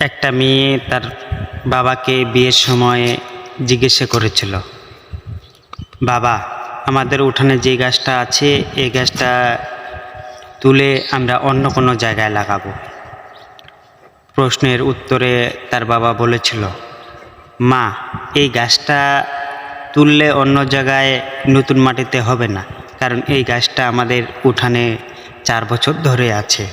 একটা মেয়ে তার বাবাকে বিয়ের সময়ে জিজ্ঞাসা করেছিল, বাবা, আমাদের উঠানে যে গাছটা আছে, এই গাছটা তুলে আমরা অন্য কোনো জায়গায় লাগাবো? প্রশ্নের উত্তরে তার বাবা বলেছিল, মা, এই গাছটা তুললে অন্য জায়গায় নতুন মাটিতে হবে না, কারণ এই গাছটা আমাদের উঠানে চার বছর ধরে আছে।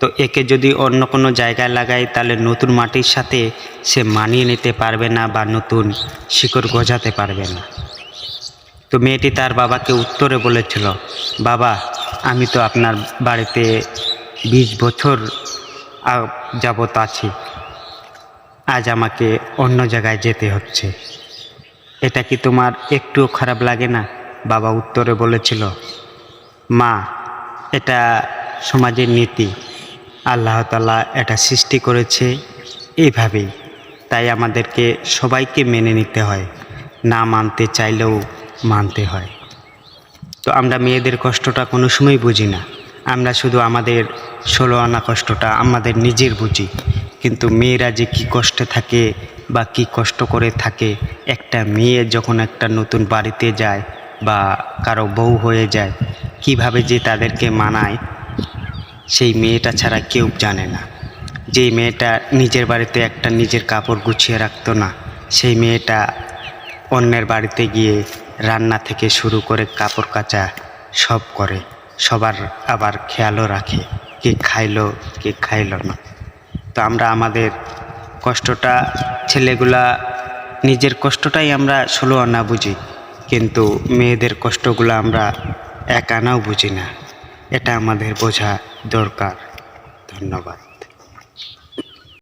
তো একে যদি অন্য কোনো জায়গায় লাগাই, তাহলে নতুন মাটির সাথে সে মানিয়ে নিতে পারবে না বা নতুন শিকড় গজাতে পারবে না। তো মেয়েটি তার বাবাকে উত্তরে বলেছিল, বাবা, আমি তো আপনার বাড়িতে বিশ বছর আ- যাবত আছি। আজ আমাকে অন্য জায়গায় যেতে হচ্ছে। এটা কি তোমার একটুও খারাপ লাগে না? বাবা উত্তরে বলেছিল, মা, এটা সমাজের নীতি। আল্লাহ তালা এটা সৃষ্টি করেছে এইভাবেই তাই আমাদেরকে সবাইকে মেনে নিতে হয়, না মানতে চাইলেও মানতে হয়। তো আমরা মেয়েদের কষ্টটা কোনো সময় বুঝি না। আমরা শুধু আমাদের ষোলো আনা কষ্টটা আমাদের নিজের বুঝি। কিন্তু মেয়েরা যে কী কষ্টে থাকে বা কী কষ্ট করে থাকে, একটা মেয়ে যখন একটা নতুন বাড়িতে যায় বা কারও বউ হয়ে যায়, কীভাবে যে তাদেরকে মানায় সেই মেয়েটা ছাড়া কেউ জানে না। যেই মেয়েটা নিজের বাড়িতে একটা নিজের কাপড় গুছিয়ে রাখতো না, সেই মেয়েটা অন্যের বাড়িতে গিয়ে রান্না থেকে শুরু করে কাপড় কাচা সব করে, সবার আবার খেয়ালও রাখে, কে খাইলো কে খাইলো না। তো আমরা আমাদের কষ্টটা, ছেলেগুলা নিজের কষ্টটাই আমরা ষোলো আনা বুঝি, কিন্তু মেয়েদের কষ্টগুলো আমরা এক আনাও বুঝি না। এটা আমাদের বোঝা দরকার। ধন্যবাদ।